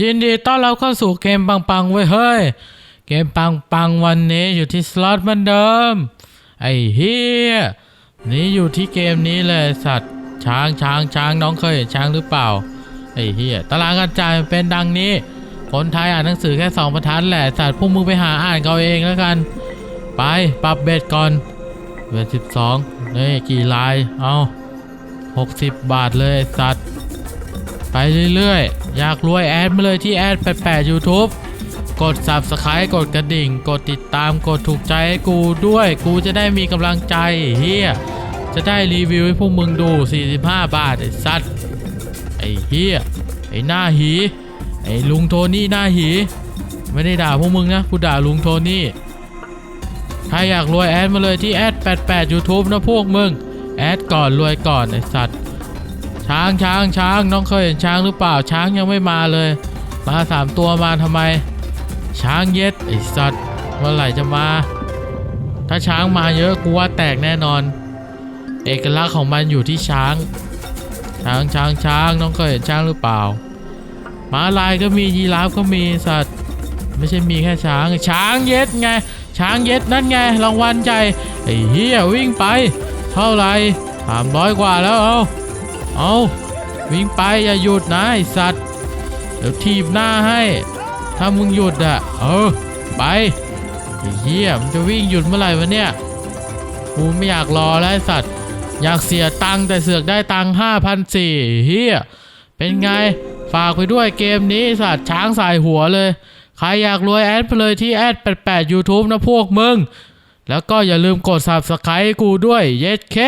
ยินดีต้อนรับเข้าสู่เกมปังๆเว้เฮ้ย เกมปังๆวันนี้อยู่ที่สล็อตเหมือนเดิม ไอ้เฮียนี่อยู่ที่เกมนี้เลยสัตว์ ช้างช้างช้างน้องเคยเห็นช้างหรือเปล่า ไอ้เฮียตารางการจ่ายเป็นดังนี้ คนไทยอ่านหนังสือแค่สองบรรทัดแหละสัตว์พวกมึงไปหาอ่านเขาเองแล้วกัน ไปปรับเบ็ดก่อนเบ็ดสิบสองนี่กี่ลาย เอาหกสิบบาทเลยสัตว์ ไปเรื่อยๆ อยากรวยแอดมาเลยที่แอด88 YouTube กด Subscribe กดกระดิ่ง กดติดตามกดถูกใจให้กูด้วย กูจะได้มีกำลังใจเฮียจะได้รีวิวให้พวกมึงดู 45 บาท ไอ้สัตว์ไอ้เฮียไอ้หน้าหี ไอ้ลุงโทนี่หน้าหี ไม่ได้ด่าพวกมึงนะกูด่าลุงโทนี่ถ้าอยากรวยแอดมาเลยที่แอด88 YouTube นะพวกมึง แอดก่อนรวยก่อนไอ้สัตว์ ช้างช้างช้างน้องเคยเห็นช้างหรือเปล่าช้างยังไม่มาเลย มาสามตัวมาทำไม ช้างเย็ดไอสัตว์เมื่อไหร่จะมา ถ้าช้างมาเยอะกูว่าแตกแน่นอน เอกลักษณ์ของมันอยู่ที่ช้าง ช้างช้างช้างน้องเคยเห็นช้างหรือเปล่าม้าลายก็มียีราฟก็มีสัตว์ ไม่ใช่มีแค่ช้าง ช้างเย็ดไง ช้างเย็ดนั่นไงรางวัลใจไอ้เฮียวิ่งไป เท่าไหร่สามร้อยกว่าแล้วเอา เอาวิ่งไปอย่าหยุดนะไอสัตว์ เดี๋ยวทีบหน้าให้ ถ้ามึงหยุดอะเออ ไปไอ้เหี้ยมันจะวิ่งหยุดเมื่อไหร่วะเนี่ยกูไม่อยากรอแล้วไอสัตว์ อยากเสียตังค์แต่เสือกได้ตังค์ห้าพันสี่เฮียเป็นไง ฝากไปด้วยเกมนี้สัตว์ช้างสายหัวเลย ใครอยากรวยแอดไปเลยที่แอด88 YouTube นะพวกมึง แล้วก็อย่าลืมกด Subscribe ให้กูด้วย เย็ดเค